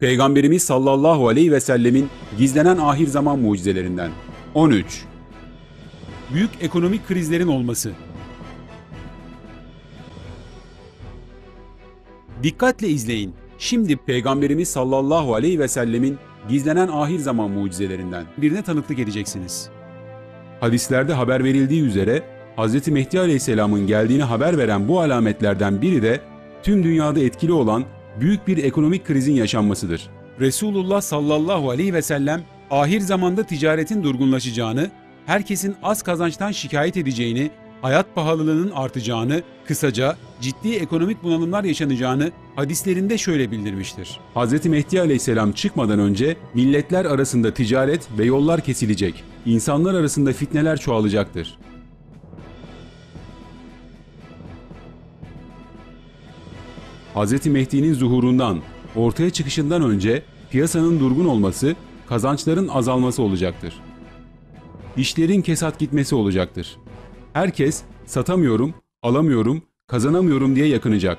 Peygamberimiz sallallahu aleyhi ve sellemin gizlenen ahir zaman mucizelerinden. 13. Büyük ekonomik krizlerin olması. Dikkatle izleyin. Şimdi Peygamberimiz sallallahu aleyhi ve sellemin gizlenen ahir zaman mucizelerinden birine tanıklık edeceksiniz. Hadislerde haber verildiği üzere Hz. Mehdi Aleyhisselam'ın geldiğini haber veren bu alametlerden biri de tüm dünyada etkili olan büyük bir ekonomik krizin yaşanmasıdır. Resulullah sallallahu aleyhi ve sellem ahir zamanda ticaretin durgunlaşacağını, herkesin az kazançtan şikayet edeceğini, hayat pahalılığının artacağını, kısaca ciddi ekonomik bunalımlar yaşanacağını hadislerinde şöyle bildirmiştir. Hz. Mehdi aleyhisselam çıkmadan önce milletler arasında ticaret ve yollar kesilecek, insanlar arasında fitneler çoğalacaktır. Hz. Mehdi'nin zuhurundan, ortaya çıkışından önce piyasanın durgun olması, kazançların azalması olacaktır. İşlerin kesat gitmesi olacaktır. Herkes satamıyorum, alamıyorum, kazanamıyorum diye yakınacak.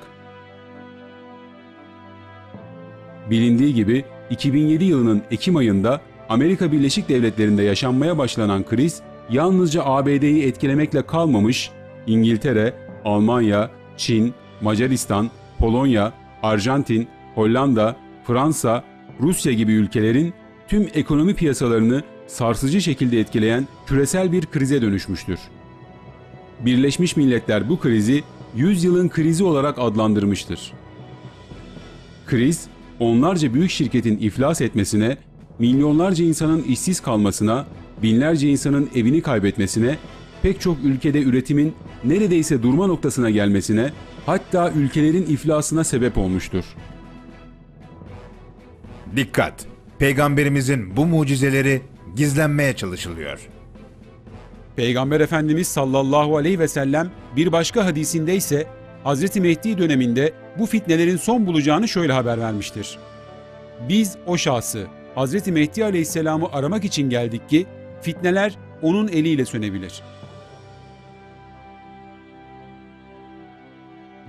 Bilindiği gibi 2007 yılının Ekim ayında Amerika Birleşik Devletleri'nde yaşanmaya başlanan kriz yalnızca ABD'yi etkilemekle kalmamış, İngiltere, Almanya, Çin, Macaristan, Polonya, Arjantin, Hollanda, Fransa, Rusya gibi ülkelerin tüm ekonomi piyasalarını sarsıcı şekilde etkileyen küresel bir krize dönüşmüştür. Birleşmiş Milletler bu krizi 100 yılın krizi olarak adlandırmıştır. Kriz, onlarca büyük şirketin iflas etmesine, milyonlarca insanın işsiz kalmasına, binlerce insanın evini kaybetmesine, pek çok ülkede üretimin neredeyse durma noktasına gelmesine, hatta ülkelerin iflasına sebep olmuştur. Dikkat! Peygamberimizin bu mucizeleri gizlenmeye çalışılıyor. Peygamber Efendimiz sallallahu aleyhi ve sellem bir başka hadisinde ise Hz. Mehdi döneminde bu fitnelerin son bulacağını şöyle haber vermiştir. Biz o şahsı Hz. Mehdi aleyhisselamı aramak için geldik ki fitneler onun eliyle sönebilir.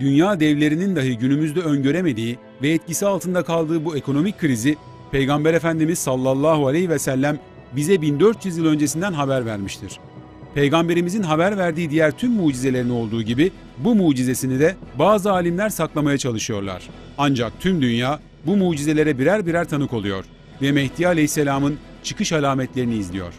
Dünya devlerinin dahi günümüzde öngöremediği ve etkisi altında kaldığı bu ekonomik krizi Peygamber Efendimiz sallallahu aleyhi ve sellem bize 1400 yıl öncesinden haber vermiştir. Peygamberimizin haber verdiği diğer tüm mucizelerin olduğu gibi bu mucizesini de bazı alimler saklamaya çalışıyorlar. Ancak tüm dünya bu mucizelere birer birer tanık oluyor ve Mehdi Aleyhisselam'ın çıkış alametlerini izliyor.